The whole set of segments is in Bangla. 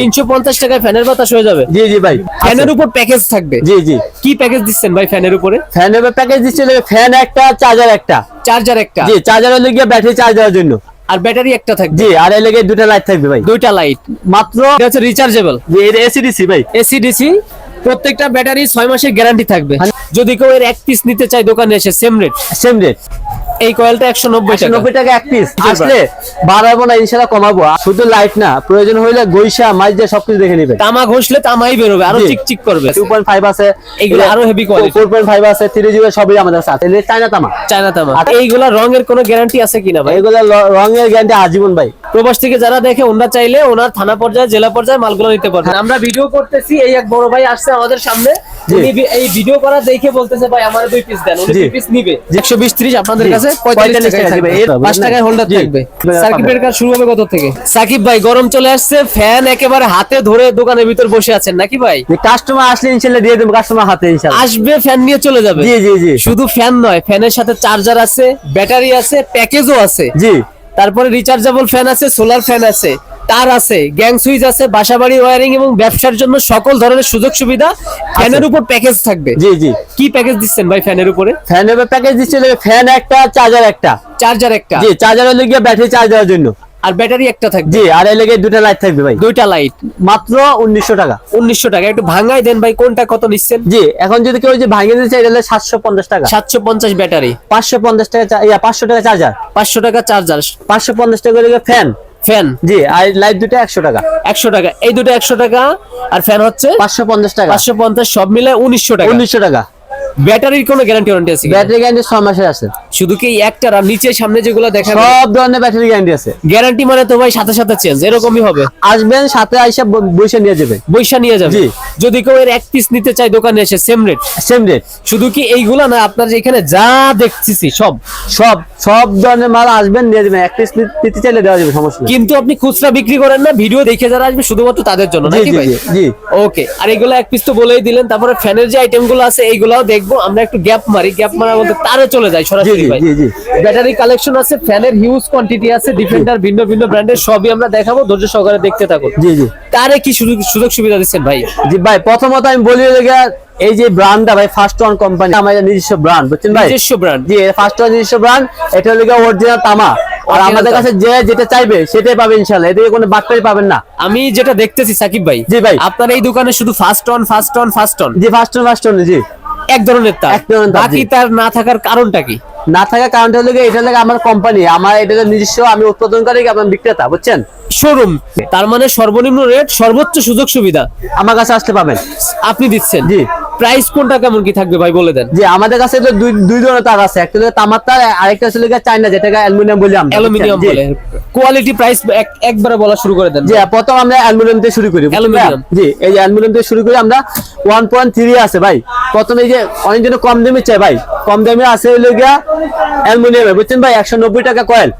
তিনশো পঞ্চাশ টাকায় ফ্যানের বাতাস হয়ে যাবে। জি জি ভাই। ফ্যানের উপর প্যাকেজ থাকবে? জি জি। কি প্যাকেজ দিচ্ছেন ভাই ফ্যানের উপরে? ফ্যানের প্যাকেজ দিচ্ছে ফ্যান একটা চার্জার একটা। চার্জার একটা? জি ব্যাটারি চার্জ দেওয়ার জন্য। আর ব্যাটারি একটা থাকবে? জি আর এর লেগে দুটা লাইট থাকবে ভাই। দুইটা লাইট মাত্র এটা হচ্ছে রিচার্জেবল জি এটা এসিডিসি ভাই। এসিডিসি প্রত্যেকটা ব্যাটারি ছয় মাসের গ্যারান্টি থাকবে। হ্যাঁ। যদি কেউ এর এক পিস নিতে চায় দোকানে এসে সেম রেট সেম রেট এই কয়েলটা একশো নব্বই টাকা। নব্বই টাকা এক পিস আসলে বাড়াবো না ইনশাল্লাহ কমাবো। শুধু লাইট না প্রয়োজন হইলে গৈসা মাছ দিয়ে সবকিছু দেখে নিবে তামা ঘষলে তামাই বেরোবে আরও চিক চিকচিক করবে। টু পয়েন্ট ফাইভ আছে। এগুলো আরও heavy quality four point five আছে থ্রি জিরো সবই আমাদের সাথে। আছে চায়না তামা চায়না তামা এইগুলা রঙের কোনো গ্যারান্টি আছে কিনা ভাই? এগুলো রঙের গ্যারান্টি আজীবন ভাই। প্রবাস থেকে যারা দেখে ওনারা চাইলে ওনার থানা পর্যায়ে জেলা পর্যায়ে মালগুলো নিতে পারবে আমরা ভিডিও করতেছি এই এক বড় ভাই আসছে আমাদের সামনে। উনি এই ভিডিও করা দেখে বলতেছে ভাই আমার দুই পিস দেন। উনি দুই পিস নিবে। একশো বিশ ত্রিশ আপনাদের কাছে 45 পঁয়তাল্লিশ টাকা থাকবে। এর টাকায় হোল্ডার থাকবে। পাবেন। সার্কিট ব্রেকার শুরু হবে কত থেকে? সাকিব ভাই গরম চলে আসছে ফ্যান একেবারে হাতে ধরে দোকানের ভিতর বসে আছেন নাকি ভাই? কাস্টমার আসলে ইনশাল্লাহ দিয়ে দেবো কাস্টমার হাতে ইনশাল্লাহ। আসবে ফ্যান নিয়ে চলে যাবে। জি জি জি। শুধু ফ্যান নয় ফ্যানের সাথে চার্জার আছে ব্যাটারি আছে প্যাকেজও আছে। জি। তারপরে রিচার্জেবল ফ্যান আছে সোলার ফ্যান আছে তার আছে গ্যাং সুইচ আছে বাসাবাড়ি ওয়ারিং এবং ব্যবসার জন্য সকল ধরনের সুযোগ সুবিধা ফ্যানের উপর প্যাকেজ থাকবে। জি জি। কি প্যাকেজ দিচ্ছেন ভাই ফ্যানের উপরে? ফ্যানের প্যাকেজ দিচ্ছে ফ্যান একটা চার্জার একটা। চার্জার একটা। জি চার্জার হলে গিয়ে ব্যাটারি চার্জ দেওয়ার জন্য। আর ব্যাটারি একটা থাকবে। জি আর এর লেগে দুটা লাইট থাকবে ভাই। দুইটা লাইট মাত্র উনিশশো টাকা। উনিশশো টাকা। একটু ভাঙাই দেন ভাই কোনটা কত নিচ্ছেন? জি এখন যদি কেউ যে ভাঙিয়ে দিতে চাই এটা হলে সাতশো পঞ্চাশ টাকা। সাতশো পঞ্চাশ ব্যাটারি। পাঁচশো পঞ্চাশ টাকা ইয়া পাঁচশো টাকা চার্জার পাঁচশো টাকা চার্জার পাঁচশো পঞ্চাশ টাকা লেগে ফ্যান ফ্যান জি আর লাইট দুটো একশো টাকা। একশো টাকা। এই দুটো একশো টাকা আর ফ্যান হচ্ছে পাঁচশো পঞ্চাশ টাকা। পাঁচশো পঞ্চাশ সব মিলে উনিশশো টাকা। উনিশশো টাকা। ব্যাটারির কোনো গ্যারান্টি ওয়ারেন্টি আছে ব্যাটারি গ্যারান্টি ছয় মাসের আছে। শুধু কি আর নিচে সামনে যেগুলো দেখা সব ধরনের ব্যাটারি গ্যারান্টি আছে। গ্যারান্টি মানে তো ভাই সাথে সাথে চেঞ্জ এরকমই হবে। আসবেন সাথে আইসা নিয়ে যাবে। বৈশা নিয়ে যাবে। যদি কেউ এর এক পিস নিতে চায় দোকানে এসে সেম রেট সেম রেট শুধু কি এইগুলা না আপনার এখানে যা দেখতেছি সব। সব সব ধরনের মাল আসবেন নিয়ে যাবেন। এক পিস নিতে চাইলে দেওয়া যাবে সমস্যা নেই। কিন্তু আপনি খুচরা বিক্রি করেন না ভিডিও দেখে যারা আসবে শুধুমাত্র তাদের জন্য নাকি ভাই? জি ওকে আর এগুলো এক পিস তো বলেই দিলেন তারপরে ফ্যানের যে আইটেমগুলো আছে এইগুলাও দেখব আমরা একটু গ্যাপ মারি গ্যাপ মারার মধ্যে তারে চলে যায় সরাসরি ভাই। জি জি। ব্যাটারি কালেকশন আছে ফ্যানের হিউজ কোয়ান্টিটি আছে ডিফেন্ডার ভিন্ন ভিন্ন ব্র্যান্ডের সবই আমরা দেখাবো ধৈর্য সহকারে দেখতে থাকুন। জি জি। তারে কি সুযোগ সুযোগ সুবিধা দিচ্ছেন ভাই? জি ভাই প্রথমত আমি বলি এই যে ব্র্যান্ডটা ভাই ফার্স্ট ওয়ান কোম্পানি আমাদের নিজস্ব ব্র্যান্ড বুঝছেন ভাই? নিজস্ব ব্র্যান্ড জি ফার্স্ট ওয়ান নিজস্ব ব্র্যান্ড এটা হলো অরিজিনাল তামা। আর আমাদের কাছে যে যেটা চাইবে সেটাই পাবে ইনশাআল্লাহ। এদিকে কোনো বাটপাই পাবেন না। আমি যেটা দেখতেছি সাকিব ভাই জি ভাই। আপনার এই দোকানে শুধু first one first one first one জি ফার্স্ট ওয়ান ফার্স্ট ওয়ান জি। এক ধরনের তার। এক ধরনের বাকি তার না থাকার কারণটা কি? না থাকা কারণটা হলো এটা হলো আমার কোম্পানি আমার এটা নিজস্ব আমি উৎপাদনকারী আমার বিক্রেতা বুঝছেন? শোরুম তার মানে সর্বনিম্ন রেট সর্বোচ্চ সুযোগ সুবিধা। আমার কাছে আসতে পাবেন। আপনি দিচ্ছেন। জি। প্রাইস কোনটা কেমন কি থাকবে ভাই বলে দেন। জি আমাদের কাছে তো দুই দুই ধরনের তার আছে। একটা হলো তামার তার আরেকটা গিয়ে চাইনা যেটাকে অ্যালুমিনিয়াম বলি আমরা অ্যালুমিনিয়াম বলে। কোয়ালিটি প্রাইস একবারে বলা শুরু করে দেন জি প্রথম আমরা অ্যালুমিনিয়াম দিয়ে শুরু করি অ্যালুমিনিয়াম। জি এই যে অ্যালুমিনিয়াম দিয়ে শুরু করি আমরা ওয়ান পয়েন্ট থ্রি আছে ভাই। প্রথমে এই যে অনেক জন্য কম দামি চাই ভাই। কম দামি আছে হলো গিয়া অ্যালুমিনিয়ামে বুঝছেন ভাই? একশো নব্বই টাকা কয়েল।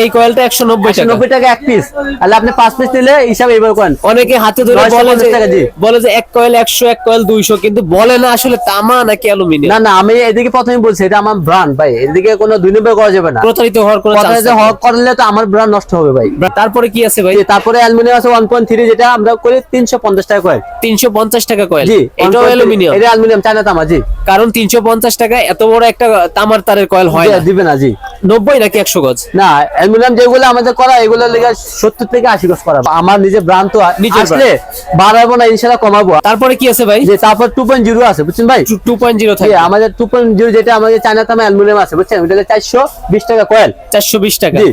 এই কয়েলটা একশো নব্বই একশো টাকা নব্বই টাকা এক পিস তাহলে আপনি পাঁচ পিস নিলে হিসাব এইভাবে করেন। অনেকে হাতে ধরে বলে যে বলে যে এক কয়েল একশো এক কয়েল দুইশো কিন্তু বলে না আসলে তামা নাকি অ্যালুমিনিয়াম? না না আমি এদিকে প্রথমে বলছি এটা আমার ব্র্যান্ড ভাই। এদিকে কোনো দুই নম্বর করা যাবে না। প্রতারিত হওয়ার কোনো হক করলে তো আমার ব্র্যান্ড নষ্ট হবে ভাই। তারপরে কি আছে ভাই? তারপরে অ্যালুমিনিয়াম আছে ওয়ান পয়েন্ট থ্রি যেটা আমরা করি তিনশো পঞ্চাশ টাকা কয়েল তিনশো পঞ্চাশ টাকা কয়েল জি এটাও অ্যালুমিনিয়াম। এটা অ্যালুমিনিয়াম চায়না তামা জি। কারণ তিনশো পঞ্চাশ টাকা এত বড় একটা তামার তারের কয়েল হয় না। দিবে না জি। নব্বই নাকি একশো গজ? না অ্যালুমিনিয়াম যেগুলো আমাদের করা এগুলো লেগে সত্তর থেকে আশি গজ করা। আমার নিজের ব্রান্ড তো নিজের আসলে বাড়াবো না ইনশাল্লাহ কমাবো। তারপরে কি আছে ভাই? যে তারপর টু পয়েন্ট জিরো আছে বুঝছেন ভাই? টু পয়েন্ট জিরো থাকে আমাদের টু পয়েন্ট জিরো যেটা আমাদের চায়না তামা অ্যালুমিনিয়াম আছে বুঝছেন? ওটা চারশো বিশ টাকা কয়েল চারশো বিশ টাকা। জি।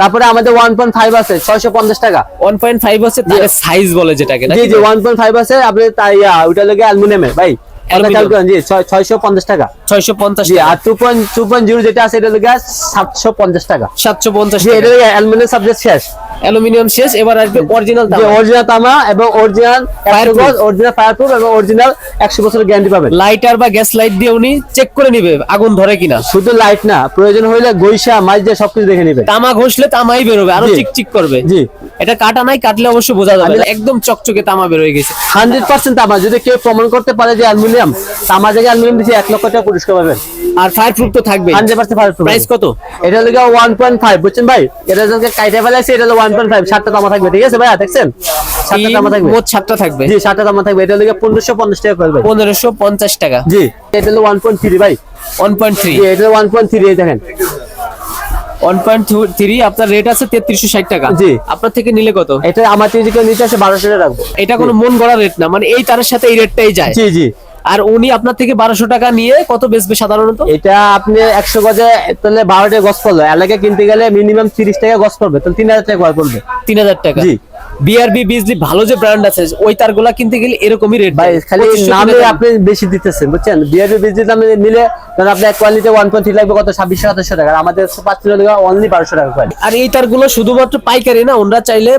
তারপরে আমাদের ওয়ান পয়েন্ট ফাইভ আছে ছয়শো পঞ্চাশ টাকা। ওয়ান পয়েন্ট ফাইভ আছে সাইজ বলে যেটাকে জি জি ওয়ান পয়েন্ট ফাইভ আছে আপনি তাই ওইটা লেগে অ্যালুমিনিয়ামের ভাই। Aluminium। খেয়াল করেন, জি ছয়শো পঞ্চাশ টাকা। ছয়শো পঞ্চাশ জি আর two point two point zero যেটা আছে এটা লেগে সাতশো পঞ্চাশ টাকা। সাতশো পঞ্চাশ জি এটা লেগে অ্যালুমিনিয়াম সাবজেক্ট শেষ। অ্যালুমিনিয়াম শেষ এবার আসবে অরিজিনাল অরিজিনাল তামা। এবং অরিজিনাল অরিজিনাল ফায়ারপ্রুফ এবং অরিজিনাল একশো বছরের গ্যারান্টি পাবেন। লাইটার বা গ্যাস লাইট দিয়ে উনি চেক করে নিবে আগুন ধরে কিনা। শুধু লাইট না প্রয়োজন হইলে গৈসা মাছ দিয়ে সবকিছু দেখে নিবে। তামা ঘষলে তামাই বেরোবে আরও। চিকচিক করবে। জি। এটা কাটা নাই কাটলে অবশ্য বোঝা যাবে একদম চকচকে তামা বের হয়ে গেছে। হান্ড্রেড পার্সেন্ট তামা। যদি কেউ প্রমাণ করতে পারে যে অ্যালুমিনিয়াম তামা জায়গায় অ্যালুমিনিয়াম দিচ্ছে এক লক্ষ টাকা পুরস্কার পাবেন। আর ফায়ার প্রুফ তো থাকবে হান্ড্রেড পার্সেন্ট ফায়ারপ্রুফ প্রাইস কত? এটা হলো ওয়ান পয়েন্ট ফাইভ বুঝছেন ভাই? এটা যখন কাইটে ফেলাইছে এটা হলো ওয়ান পয়েন্ট ফাইভ সাতটা তামা থাকবে ঠিক আছে ভাইয়া? দেখছেন? সাতটা তামা থাকবে। মোট সাতটা থাকবে। জি সাতটা তামা থাকবে। এটা পনেরোশো পঞ্চাশ টাকা পনেরোশো পঞ্চাশ টাকা। জি এটা হলো ওয়ান পয়েন্ট থ্রি ভাই। ওয়ান পয়েন্ট থ্রি এটা ওয়ান পয়েন্ট থ্রি দেখেন। ওয়ান পয়েন্ট থ্রি আপনার রেট আছে তেত্রিশশো ষাট টাকা। জি। আপনার থেকে নিলে কত? এটা আমার থেকে নিতে আসে বারোশো টাকা। রাখব এটা কোনো মন গড়া রেট না। মানে এই তারের সাথে এই রেটটাই যায়। জি জি। আর উনি আপনার থেকে বারোশো টাকা নিয়ে কত বেচবে সাধারণত? এটা আপনি একশো গজে তাহলে বারোটা টাকা গছ পড়ল এলাকায় কিনতে গেলে মিনিমাম তিরিশ টাকা গছ পড়বে তাহলে তিন হাজার টাকা পড়বে। তিন হাজার টাকা। জি। বিআরবি বিজলি ভালো যে ব্র্যান্ড আছে ওই তারগুলা কিনতে গেলে এরকমই রেট ভাই খালি নামে আপনি বেশি দিতেছেন বুঝছেন? বিআরবি বিজি দামে নিলে ধরেন আপনার কোয়ালিটি ওয়ান পয়েন্ট থ্রি লাগবে কত? ছাব্বিশশো সাতাশশো টাকা। আর আমাদের পাঁচশো টাকা অনলি বারোশো টাকা কোয়ালিটি আর এই তারগুলো শুধুমাত্র পাইকারি না ওনারা চাইলে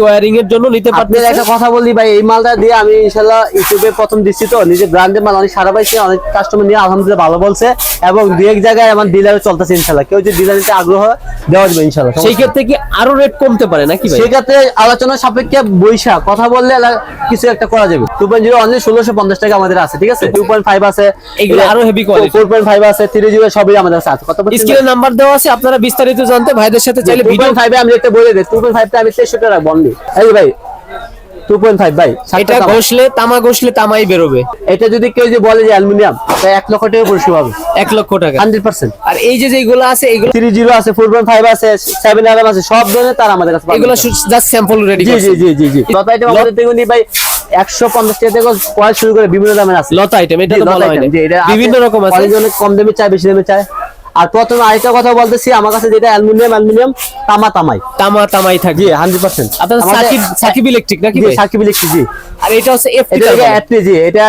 ওয়ারিং এর জন্য নিতে একটা কথা বলি ভাই এই মালটা দিয়ে আমি ইনশাল্লাহ ইউটিউবে প্রথম দিচ্ছি তো নিজের ব্র্যান্ডের মাল অনেক সারা পাইছি অনেক কাস্টমার নিয়ে আলহামদুলিল্লাহ ভালো বলছে এবং দু এক জায়গায় আমার ডিলারে চলতেছে ইনশাল্লাহ কেউ যদি ডিলার নিতে আগ্রহ দেওয়া যাবে ইনশাল্লাহ সেই ক্ষেত্রে কি আরও রেট কমতে পারে নাকি ভাই? সেক্ষেত্রে আলোচনা সাপেক্ষে বৈশা কথা বললে কিছু একটা করা যাবে। টু পয়েন্ট জিরো অনলি ষোলোশো পঞ্চাশ টাকা আমাদের আছে ঠিক আছে? টু পয়েন্ট ফাইভ আছে এগুলো আরও heavy quality four point five আছে থ্রি জিরো সবই আমাদের আছে। কত স্ক্রিনে নাম্বার দেওয়া আছে আপনারা বিস্তারিত জানতে ভাইদের সাথে চাইলে টু ভিডিও পয়েন্ট ফাইভে আমি একটা বলে দিই টু পয়েন্ট ফাইভটা আমি তেষট্টি রাখব অনলি এই ভাই টু পয়েন্ট ফাইভ ভাই এটা ঘষলে তামা ঘষলে তামাই বেরোবে। এটা যদি কেউ যে বলে যে অ্যালুমিনিয়াম তাই লক্ষ টাকা হবে। লক্ষ টাকা। হান্ড্রেড পার্সেন্ট আর এই যে যেগুলো আছে এগুলো আছে ফোর পয়েন্ট ফাইভ আছে সেভেন আরাম আছে সব ধরনের তার আমাদের কাছে এগুলো জাস্ট স্যাম্পল রেডি জি জি জি জি। জি আইটেম আমাদের থেকে ভাই টাকা থেকে শুরু করে বিভিন্ন দামের আছে। লতা আইটেম এটা তো বলা আছে। বিভিন্ন রকম আছে। অনেকে কম দামে চায় বেশি দামে চায়। আর প্রথমে আরেকটা কথা বলতেছি আমার কাছে যেটা অ্যালুমিনিয়াম অ্যালুমিনিয়াম তামা তামাই। তামা তামাই থাকবে। জি হান্ড্রেড পার্সেন্ট আপনার সাকিব সাকিব ইলেকট্রিক নাকি সাকিব ইলেকট্রিক জি। আর এটা হচ্ছে এফ এটা অ্যাটলি জি। এটা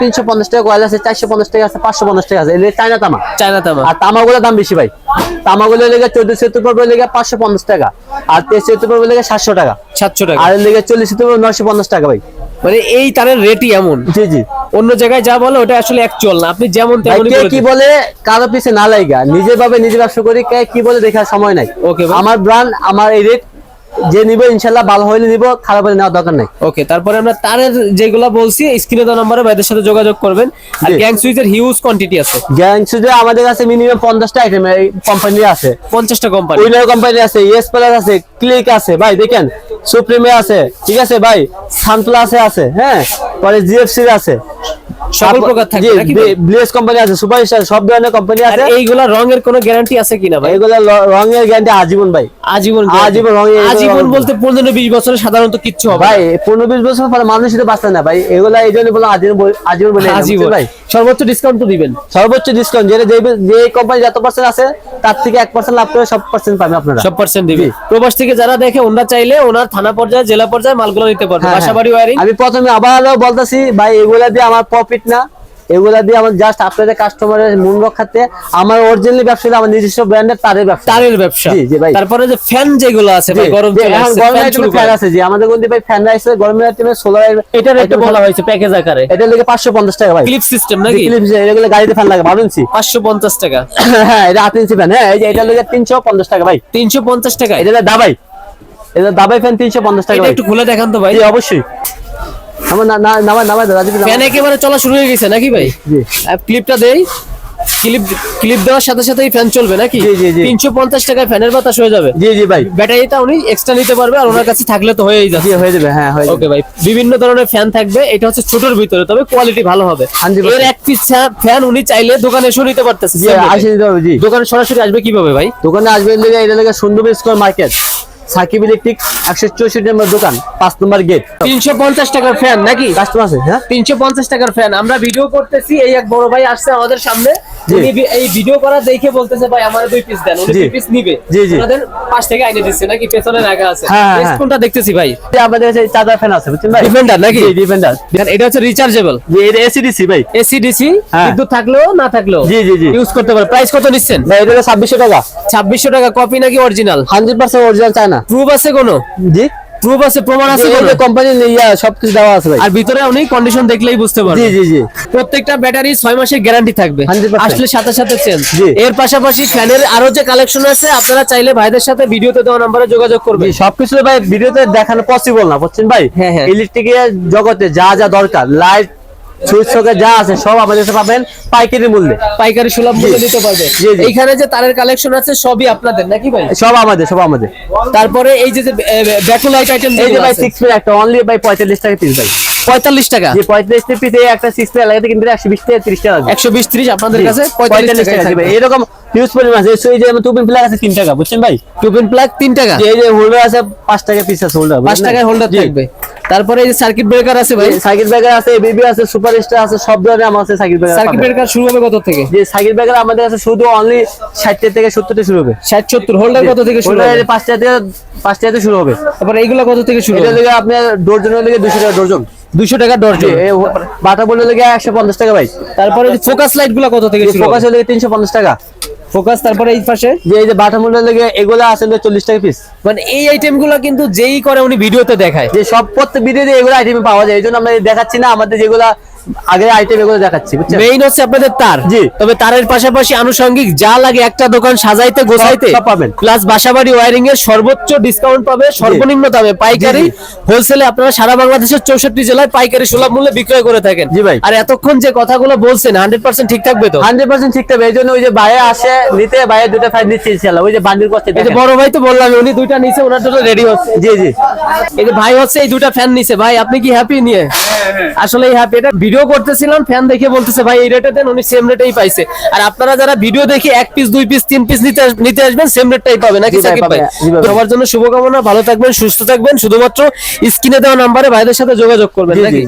তিনশো পঞ্চাশ টাকা কয়েল আছে চারশো পঞ্চাশ টাকা আছে পাঁচশো পঞ্চাশ টাকা আছে। এটা চায়না তামা। চায়না তামা। আর তামাগুলোর দাম বেশি ভাই। তামাগুলো লেগে চোদ্দ সেতুর পর লেগে পাঁচশো পঞ্চাশ টাকা। আর তেইশ সেতুর পর লেগে সাতশো টাকা। সাতশো টাকা। আর লেগে চল্লিশ নশো পঞ্চাশ টাকা ভাই। মানে এই তারের রেটই এমন। জি জি। অন্য জায়গায় যা বলে ওটা আসলে অ্যাকচুয়াল না। আপনি যেমন কে কি বলে কারও পিছে না লাইগা। নিজের ভাবে নিজে ব্যবসা করি কে কি বলে দেখার সময় নাই। ভাই। আমার ব্র্যান্ড আমার এই রেট যে নিবে ইনশাল্লাহ ভালো হইলে নিব খারাপ হলে নেওয়ার দরকার নাই। ওকে তারপরে আমরা তারের যেগুলা বলছি স্ক্রিনে দেওয়া নম্বরে ভাইদের সাথে যোগাযোগ করবেন। আর। গ্যাং সুইচের হিউজ কোয়ান্টিটি আছে। গ্যাংসুজে আমাদের কাছে মিনিমাম পঞ্চাশটা আইটেম এই কোম্পানি আছে। পঞ্চাশটা কোম্পানি উইনার কোম্পানি আছে ইয়েস প্লাস আছে ক্লিক আছে। ভাই দেখেন সুপ্রিমে আছে। ঠিক আছে ভাই? সানপ্লাসে আছে হ্যাঁ? পরে জিএফসি আছে। সকল প্রকার নাকি ব্লেস কোম্পানি আছে সব ধরনের কোম্পানি আছে। এইগুলা রঙের কোনো গ্যারান্টি আছে কিনা ভাই? এগুলো ল- রঙের গ্যারান্টি আজীবন ভাই। আজীবন আজীবন আজীবন বলতে পনেরো বিশ বছরে সাধারণত কিচ্ছু হবে ভাই পনেরো বিশ বছর পরে মানুষ এটা বাঁচতে না ভাই। এগুলা এই জন্য আজীবন বলে- আজীবন বলে আজীবন। ভাই? সর্বোচ্চ ডিসকাউন্ট তো দিবেন। সর্বোচ্চ ডিসকাউন্ট যেটা যে কোম্পানি যত পার্সেন্ট আছে তার থেকে এক পার্সেন্ট লাভ করে সব পার্সেন্ট পাবেন আপনারা। সব পার্সেন্ট দিবে। প্রবাস থেকে যারা দেখে ওনারা চাইলে ওনার থানা পর্যায়ে জেলা পর্যায়ে মালগুলো নিতে পারবে হ্যাঁ, বাসাবাড়ি হ্যাঁ। ওয়ারিং আমি প্রথমে আবারও বলতেছি ভাই এগুলা দিয়ে আমার প্রফিট না। এগুলা দিয়ে আমার জাস্ট আপনাদের কাস্টমারের মন রক্ষাতে আমার অরিজিনালি ব্যবসা আমার নিজস্ব ব্র্যান্ডের তারের ব্যবসা। তারের ব্যবসা। জি, ভাই। তারপরে যে ফ্যান যেগুলো আছে ভাই গরম এখন গরমের আইটেমে ফ্যান আছে। জি আমাদের গন্ডি ভাই ফ্যান আছে গরমের আইটেমে সোলার এটার একটু বলা হয়েছে প্যাকেজ আকারে। এটা লেগে পাঁচশো পঞ্চাশ টাকা ভাই। ক্লিপ সিস্টেম নাকি? Philips এর, এগুলো গাড়িতে ফ্যান লাগে বারো ইঞ্চি পাঁচশো পঞ্চাশ টাকা। হ্যাঁ এটা আট ইঞ্চি ফ্যান হ্যাঁ এই যে এটা লেগে তিনশো পঞ্চাশ টাকা ভাই। তিনশো পঞ্চাশ টাকা এটা দাবাই। এটা দাবাই ফ্যান তিনশো পঞ্চাশ টাকা এটা একটু খুলে দেখান তো ভাই। জি অবশ্যই। আমার না না দাদা যদি ফ্যান একেবারে চলা শুরু হয়ে গেছে নাকি ভাই? জি। ক্লিপটা দেই। ক্লিপ ক্লিপ দেওয়ার সাথে সাথে ফ্যান চলবে নাকি? জি, জি, জি। তিনশো পঞ্চাশ টাকায় ফ্যানের বাতাস হয়ে যাবে। জি জি ভাই। ব্যাটারিটা উনি এক্সট্রা নিতে পারবে আর ওনার কাছে থাকলে তো হয়েই যাবে হয়ে যাবে হ্যাঁ হয়ে যাবে। ওকে ভাই বিভিন্ন ধরনের ফ্যান থাকবে। এটা হচ্ছে ছোটর ভিতরে তবে কোয়ালিটি ভালো হবে। 100% এর এক পিস ফ্যান উনি চাইলে দোকানে এসে নিতে পারতেছে। জি। আসে দিতে হবে জি। দোকানে সরাসরি আসবে কীভাবে ভাই? দোকানে আসবে এটা লেগে সুন্দর স্কোয়ার মার্কেট সাকিব ইলেকট্রিক একশো চৌষট্টি নম্বর দোকান পাঁচ নম্বর গেট। তিনশো পঞ্চাশ টাকার ফ্যান নাকি? কাস্টমার আছে হ্যাঁ? তিনশো পঞ্চাশ টাকার ফ্যান আমরা ভিডিও করতেছি এই এক বড় ভাই আসছে আমাদের সামনে। উনি এই ভিডিও করা দেখে বলতেছে ভাই আমার দুই পিস দেন। উনি দুই পিস নিবে। ওনাদের পাশ থেকে আইনে দিচ্ছে নাকি পেছনে রাখা আছে? হ্যাঁ, হ্যাঁ। কোনটা দেখতেছি ভাই। আমাদের কাছে চার্জার ফ্যান আছে বুঝছেন ভাই? ডিফেন্ডার নাকি? ডিফেন্ডার দেখেন, এটা হচ্ছে রিচার্জেবল জি এটা এসিডিসি ভাই। এসি ডিসি হ্যাঁ। বিদ্যুৎ থাকলেও না থাকলেও জি, জি, জি। ইউজ করতে পারে। প্রাইস কত নিচ্ছেন? ভাই এটা হলো ছাব্বিশশো টাকা। ছাব্বিশশো টাকা কপি নাকি অরিজিনাল হান্ড্রেড পার্সেন্ট অরিজিনাল চায় না প্রুফ আছে কোনো? জি। প্রুফ আছে প্রমাণ আছে বলতে কোম্পানি ইয়া সবকিছু দেওয়া আছে ভাই। আর ভিতরে অনেক কন্ডিশন দেখলেই বুঝতে জি পারবেন জি জি। প্রত্যেকটা ব্যাটারি ছয় মাসের গ্যারান্টি থাকবে। আসলে সাথে সাথে চেঞ্জ এর পাশাপাশি ফ্যানের আরও যে কালেকশন আছে আপনারা চাইলে ভাইদের সাথে ভিডিওতে দেওয়া নাম্বারে যোগাযোগ করবেন। জি সবকিছু ভাই ভিডিওতে দেখানো পসিবল না বুঝছেন ভাই? হ্যাঁ, হ্যাঁ। ইলেকট্রিকের জগতে যা যা দরকার লাইট সুইচ যা আছে সব আমাদের কাছে পাবেন পাইকারি মূল্যে। পাইকারি সুলভ মূল্যে দিতে পারবে। এইখানে যে তারের কালেকশন আছে সবই আপনাদের নাকি ভাই? সব আমাদের সব আমাদের। তারপরে এই যে ব্যাকুলাইট আইটেম এই যে ভাই সিক্স পিস একটা অনলি ভাই পঁয়তাল্লিশ টাকা পিস ভাই। পঁয়তাল্লিশ টাকা? যে পঁয়তাল্লিশ পিস একটা সিক্স পিস লাগাতে কিন্তু একশো বিশ থেকে তিরিশ টাকা লাগবে। একশো বিশ ত্রিশ আপনাদের কাছে পঁয়তাল্লিশ টাকা টাকা দিবে। এরকম হিউজ পরিমাণ আছে। এই যে টুপিন প্লাগ আছে তিন টাকা বুঝছেন ভাই? টুপিন প্লাগ তিন টাকা। এই যে হোল্ডার আছে পাঁচ টাকা পিস আছে হোল্ডার পাঁচ টাকায় হোল্ডার থাকবে। তারপরে এই যে সার্কিট ব্রেকার আছে ভাই। সার্কিট ব্রেকার আছে বেবি আছে সুপার স্টার আছে সব ধরনের আমার আছে সাইকেল ব্যাগার সার্কিট ব্রেকার শুরু হবে কত থেকে? যে সাইকেল ব্রেকার আমাদের কাছে শুধু অনলি ষাট থেকে সত্তর থেকে শুরু হবে। ষাট সত্তর হোল্ডার কত থেকে শুরু হবে? পাঁচ টাকা থেকে পাঁচ টাকা থেকে শুরু হবে। তারপরে এইগুলা কত থেকে শুরু এটা লেগে আপনার ডর্জনের লেগে দুশো টাকা ডর্জন। দুশো টাকা ডর্জন। বাটা বলে লেগে একশো পঞ্চাশ টাকা ভাই। তারপরে ফোকাস লাইটগুলো কত থেকে শুরু ফোকাস তিনশো পঞ্চাশ টাকা। ফোকাস তারপরে এই পাশে? যে এই যে বাটা মূল্য লাগে এগুলো আসলে চল্লিশ টাকা পিস মানে এই আইটেমগুলো কিন্তু যেই করে উনি ভিডিওতে দেখায়। যে সব প্রত্যেক ভিডিওতে এগুলো আইটেম পাওয়া যায় এই জন্য আমরা দেখাচ্ছি না আমাদের যেগুলা আগের আইটেম এগুলো দেখাচ্ছি বুঝছেন? মেইন হচ্ছে আপনাদের তার। জি। তবে তারের পাশাপাশি আনুষঙ্গিক যা লাগে একটা দোকান সাজাইতে গোছাইতে সব পাবেন। প্লাস বাসাবাড়ি ওয়ারিং এর সর্বোচ্চ ডিসকাউন্ট পাবে সর্বনিম্ন দামে পাইকারি। হোলসেলে আপনারা সারা বাংলাদেশের চৌষট্টি জেলায় পাইকারি সুলভ মূল্যে বিক্রয় করে থাকেন। জি ভাই। আর এতক্ষণ যে কথাগুলো বলছেন হান্ড্রেড পার্সেন্ট ঠিক থাকবে তো? হান্ড্রেড পার্সেন্ট ঠিক থাকবে এই জন্য ওই যে বাইরে আসে নিতে বাইরে দুটো ফাইল নিচ্ছে ইনশাল্লাহ ওই যে বান্ডিল এই যে বড় ভাই তো বললাম উনি দুইটা নিচে ওনার জন্য রেডি হচ্ছে। জি জি। এই যে ভাই হচ্ছে এই দুটা ফ্যান নিছে। ভাই আপনি কি হ্যাপি নিয়ে? আসলে হ্যাপি এটা ভিডিও করতেছিলাম ফ্যান দেখে বলতেছে ভাই এই রেটে দেন উনি সেম রেটেই পাইছে আর আপনারা যারা ভিডিও দেখে এক পিস দুই পিস তিন পিস নিতে নিতে আসবেন সেম রেটটাই পাবে নাকি সাকিব ভাই। সবার জন্য শুভকামনা ভালো থাকবেন সুস্থ থাকবেন শুধুমাত্র স্ক্রিনে দেওয়া নাম্বারে ভাইদের সাথে যোগাযোগ করবেন নাকি।